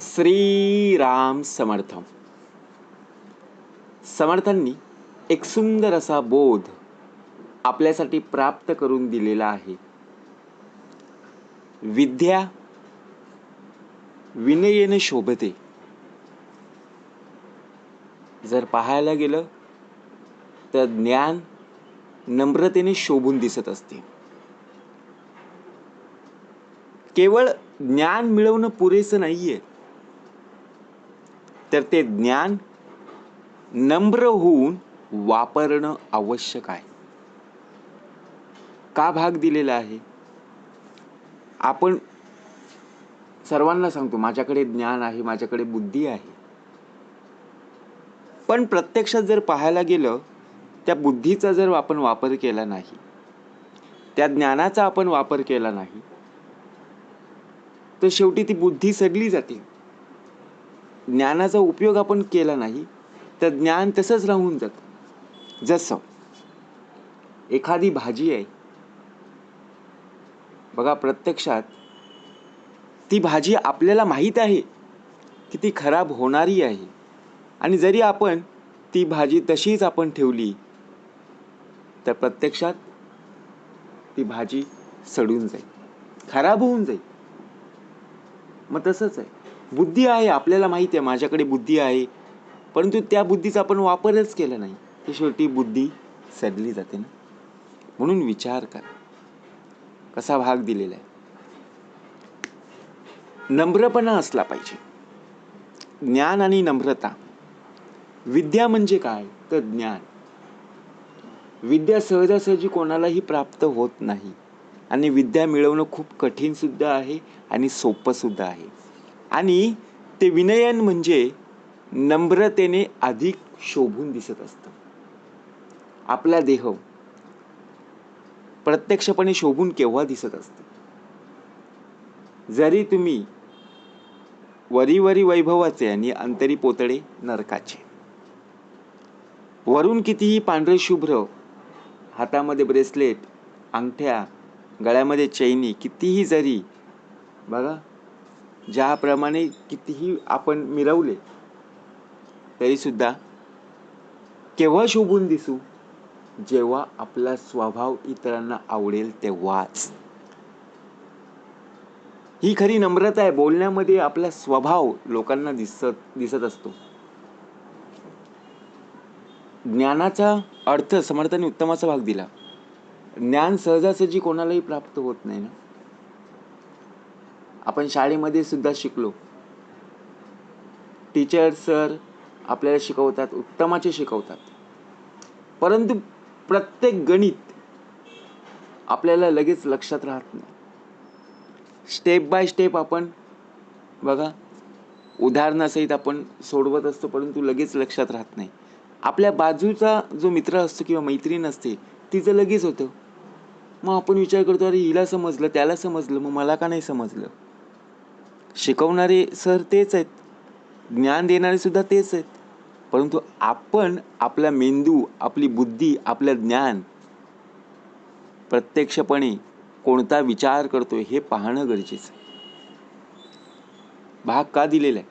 श्रीराम समर्थ समर्थांनी एक सुंदर असा बोध आपल्यासाठी प्राप्त करून दिलेला आहे. विद्या विनयेने शोभते. जर पाहायला गेलं तर ज्ञान नम्रतेने शोभून दिसत असते. केवळ ज्ञान मिळवणं पुरेसं नाहीये. तर ते ज्ञान नम्र होऊन वापरणं आवश्यक आहे. का भाग दिलेला आहे? आपण सर्वांना सांगतो माझ्याकडे ज्ञान आहे माझ्याकडे बुद्धी आहे. पण प्रत्यक्षात जर पाहायला गेलं त्या बुद्धीचा जर आपण वापर केला नाही त्या ज्ञानाचा आपण वापर केला नाही तर शेवटी ती बुद्धी सडली जाते. ज्ञानाचा उपयोग आपण केला नाही तर ज्ञान तसंच राहून जात. जसं एखादी भाजी आहे. बघा प्रत्यक्षात ती भाजी आपल्याला माहीत आहे की ती खराब होणारी आहे. आणि जरी आपण ती भाजी तशीच आपण ठेवली तर प्रत्यक्षात ती भाजी सडून जाईल. खराब होऊन जाईल. मग तसंच आहे. बुद्धी आहे आपल्याला माहिती आहे माझ्याकडे बुद्धी आहे. परंतु त्या बुद्धीचा आपण वापरच केला नाही. ती शेवटी बुद्धी सडली जाते ना. म्हणून विचार करा. कसा भाग दिलेला आहे? नम्रपणा असला पाहिजे. ज्ञान आणि नम्रता. विद्या म्हणजे काय? तर ज्ञान. विद्या सहजासहजी कोणालाही प्राप्त होत नाही. आणि विद्या मिळवणं खूप कठीण सुद्धा आहे आणि सोपं सुद्धा आहे. आणि ते विनयन म्हणजे नम्रतेने अधिक शोभून दिसत असतं. आपला देह प्रत्यक्षपणे शोभून केव्हा दिसत असतं? जरी तुम्ही वरीवरी वैभवाचे आणि अंतरी पोतडे नरकाचे. वरून कितीही पांढरे शुभ्र हातामध्ये ब्रेसलेट अंगठ्या गळ्यामध्ये चैनी कितीही जरी बघा ज्याप्रमाणे कितीही आपण मिरवले तरी सुद्धा केव्हा शोभून दिसू? जेव्हा आपला स्वभाव इतरांना आवडेल तेव्हाच. ही खरी नम्रता आहे. बोलण्यामध्ये आपला स्वभाव लोकांना दिसत दिसत असतो. ज्ञानाचा अर्थ समर्थाने उत्तमाचा भाग दिला. ज्ञान सहजासहजी कोणालाही प्राप्त होत नाही ना? आपण शाळेमध्ये सुद्धा शिकलो. टीचर सर आपल्याला शिकवतात उत्तमाचे शिकवतात. परंतु प्रत्येक गणित आपल्याला लगेच लक्षात राहत नाही. स्टेप बाय स्टेप आपण बघा उदाहरणासहित आपण सोडवत असतो परंतु लगेच लक्षात राहत नाही. आपल्या बाजूचा जो मित्र असतो किंवा मैत्रीण असते तिचं लगेच होतं. मग आपण विचार करतो अरे हिला समजलं त्याला समजलं मग मला का नाही समजलं? शिकवणारे सर तेच आहेत. ज्ञान देणारे सुद्धा तेच आहेत. परंतु आपण आपला मेंदू आपली बुद्धी आपलं ज्ञान प्रत्यक्षपणे कोणता विचार करतोय हे पाहणं गरजेचं आहे. भाग का दिलेला आहे?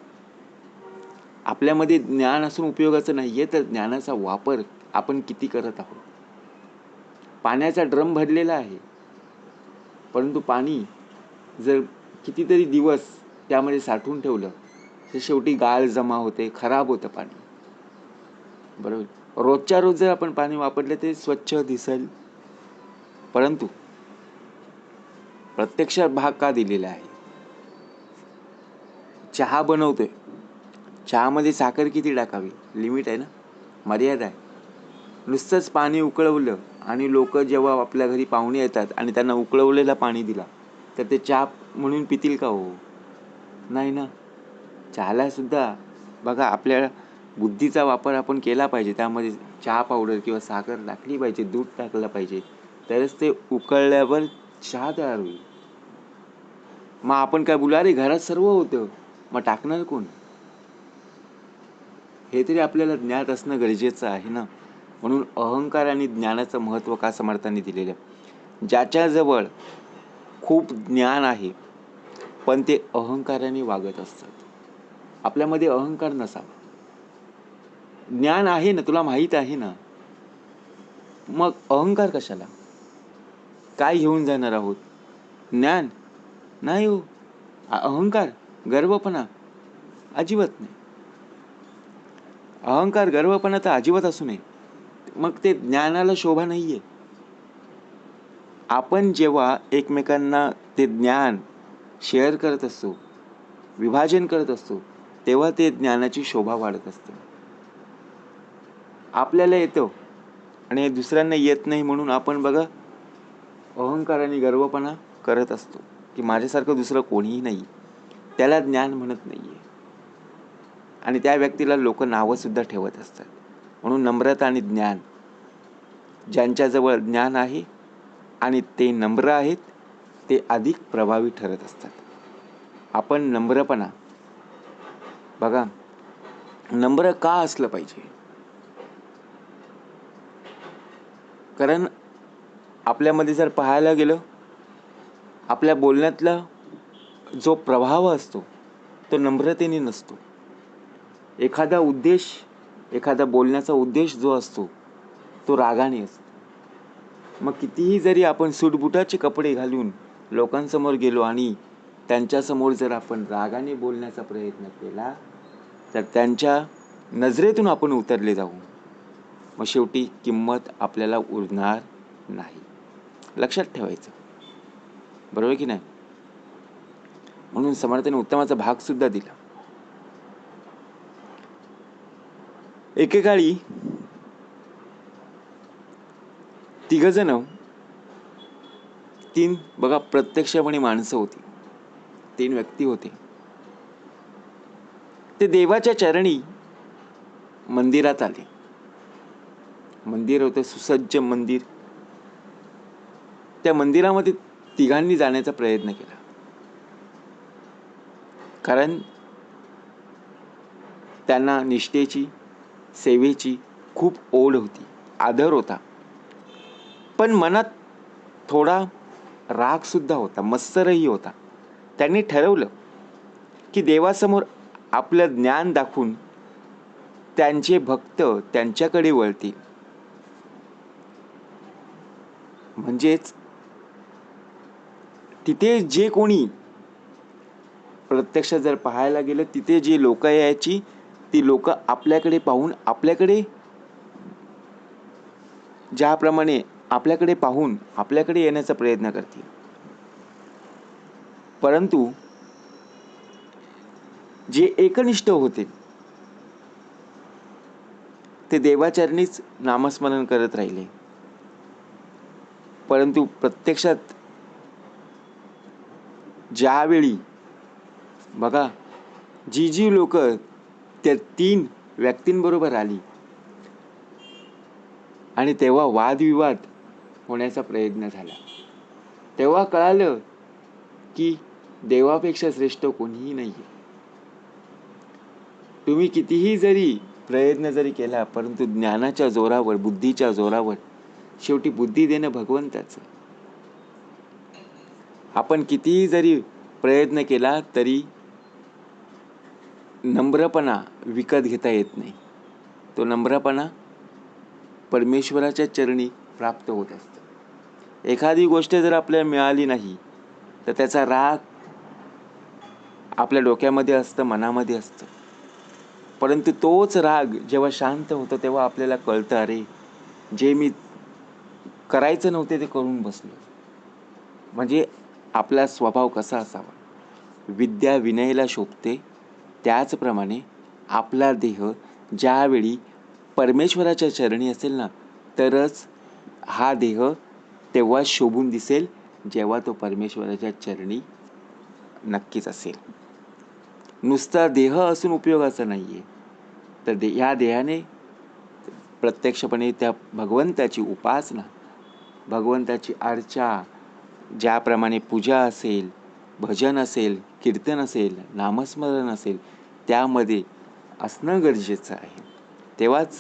आपल्यामध्ये ज्ञान असून उपयोगाचं नाही आहे तर ज्ञानाचा वापर आपण किती करत आहोत? पाण्याचा ड्रम भरलेला आहे. परंतु पाणी जर कितीतरी दिवस त्यामध्ये साठवून ठेवलं तर शेवटी गाळ जमा होते खराब होतं पाणी. बरोबर? रोजच्या रोज जर आपण पाणी वापरले ते स्वच्छ दिसेल. परंतु प्रत्यक्ष भाग का दिलेला आहे? चहा बनवतोय. चहामध्ये साखर किती टाकावी? लिमिट आहे ना? मर्यादा आहे. नुसतंच पाणी उकळवलं आणि लोक जेव्हा आपल्या घरी पाहुणे येतात आणि त्यांना उकळवलेलं पाणी दिला तर ते चहा म्हणून पितील का हो? नाही ना. चहालासुद्धा बघा आपल्या बुद्धीचा वापर आपण केला पाहिजे. त्यामध्ये चहा पावडर किंवा साखर टाकली पाहिजे दूध टाकलं पाहिजे. तरच ते उकळल्यावर चहा तयार होईल. मग आपण काय बोलू अरे घरात सर्व होतं. मग टाकणार कोण? हे तरी आपल्याला ज्ञात असणं गरजेचं आहे ना. म्हणून अहंकार आणि ज्ञानाचं महत्त्व का समर्थांनी दिलेलं आहे? ज्याच्याजवळ खूप ज्ञान आहे पण ते अहंकाराने वागत असतात. आपल्यामध्ये अहंकार नसावा. ज्ञान आहे ना तुला माहीत आहे ना मग अहंकार कशाला? काय घेऊन जाणार आहोत? ज्ञान? नाही हो. अहंकार गर्वपणा अजिबात नाही. अहंकार गर्वपणा तर अजिबात असू नये. मग ते ज्ञानाला शोभा नाहीये. आपण जेव्हा एकमेकांना ते ज्ञान शेअर करत असतो विभाजन करत असतो तेव्हा ते ज्ञानाची शोभा वाढत असते. आपल्याला येतो आणि दुसऱ्यांना येत नाही म्हणून आपण बघा अहंकार आणि गर्वपणा करत असतो की माझ्यासारखं दुसरं कोणीही नाही. त्याला ज्ञान म्हणत नाहीये. आणि त्या व्यक्तीला लोक नावं सुद्धा ठेवत असतात. म्हणून नम्रता आणि ज्ञान ज्यांच्याजवळ ज्ञान आहे आणि ते नम्र आहेत ते अधिक प्रभावी ठरत असतात. आपण नम्रपणा. बघा नम्र का असलं पाहिजे? कारण आपल्यामध्ये जर पाहायला गेलं आपल्या बोलण्यातला जो प्रभाव असतो तो नम्रतेने नसतो. एखादा उद्देश एखादा बोलण्याचा उद्देश जो असतो तो रागाने असतो. मग कितीही जरी आपण सुटबुटाचे कपडे घालून लोकांसमोर गेलो आणि त्यांच्यासमोर जर आपण रागाने बोलण्याचा प्रयत्न केला तर त्यांच्या नजरेतून आपण उतरले जाऊ. मग शेवटी किंमत आपल्याला उरणार नाही. लक्षात ठेवायचं. बरोबर की नाही? म्हणून समर्थाने उत्तमाचा भाग सुद्धा दिला. एकेकाळी तिघ जण तीन बघा प्रत्यक्षपणे माणसं होती. तीन व्यक्ती होते. ते देवाच्या चरणी मंदिरात आले. मंदिर होते सुसज्ज मंदिर. त्या मंदिरामध्ये तिघांनी जाण्याचा प्रयत्न केला. कारण त्यांना निष्ठेची सेवेची खूप ओढ होती आदर होता. पण मनात थोडा राग सुद्धा होता मत्सरही होता. त्यांनी ठरवलं की देवासमोर आपलं ज्ञान दाखवून त्यांचे भक्त त्यांच्याकडे वळतील. म्हणजेच तिथे जे कोणी प्रत्यक्ष जर पाहायला गेलं तिथे जे लोक यायची ती लोक आपल्याकडे पाहून आपल्याकडे ज्याप्रमाणे आपल्याकडे पाहून आपल्याकडे येण्याचा प्रयत्न करतील. परंतु जे एकनिष्ठ होते ते देवाचरणीच नामस्मरण करत राहिले. परंतु प्रत्यक्षात ज्यावेळी बघा जी जी लोक त्या तीन व्यक्तींबरोबर आली आणि तेव्हा वादविवाद होण्याचा प्रयत्न झाला. तेव्हा कळालं की देवापेक्षा श्रेष्ठ कोणीही नाही तुम्ही कितीही जरी प्रयत्न जरी केला परंतु ज्ञानाच्या जोरावर बुद्धीच्या जोरावर शेवटी बुद्धी देणं भगवंताचं. आपण कितीही जरी प्रयत्न केला तरी नम्रपणा विकत घेता येत नाही. तो नम्रपणा परमेश्वराच्या चरणी प्राप्त होत असतं. एखादी गोष्ट जर आपल्याला मिळाली नाही तर त्याचा राग आपल्या डोक्यामध्ये असतं मनामध्ये असतं. परंतु तोच राग जेव्हा शांत होतो तेव्हा आपल्याला कळतं अरे जे मी करायचं नव्हते ते करून बसलो. म्हणजे आपला स्वभाव कसा असावा? विद्या विनयला शोभते त्याचप्रमाणे आपला देह ज्यावेळी परमेश्वराच्या चरणी असेल ना तरच हा देह तेव्हा शोभून दिसेल जेव्हा तो परमेश्वराच्या चरणी नक्कीच असेल. नुसता देह असून उपयोगाचा नाही आहे तर दे ह्या देहाने प्रत्यक्षपणे त्या भगवंताची उपासना भगवंताची अर्चा ज्याप्रमाणे पूजा असेल भजन असेल कीर्तन असेल नामस्मरण असेल त्यामध्ये असणं गरजेचं आहे. तेव्हाच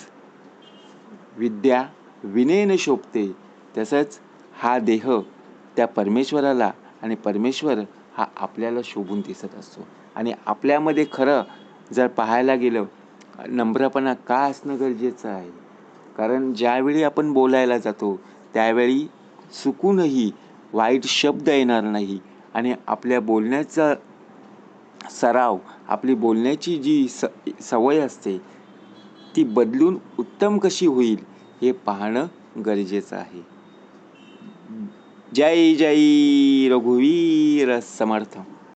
विद्या विनयने शोभते तसंच हा देह त्या परमेश्वराला आणि परमेश्वर हा आपल्याला शोभून दिसत असतो. आणि आपल्यामध्ये खरं जर पाहायला गेलं नम्रपणा का असणं गरजेचं आहे? कारण ज्यावेळी आपण बोलायला जातो त्यावेळी चुकूनही वाईट शब्द येणार नाही. आणि आपल्या बोलण्याचा सराव आपली बोलण्याची जी स सवय असते ती बदलून उत्तम कशी होईल? हे पाहणं गरजेचं आहे. जय जय रघुवीर समर्थ.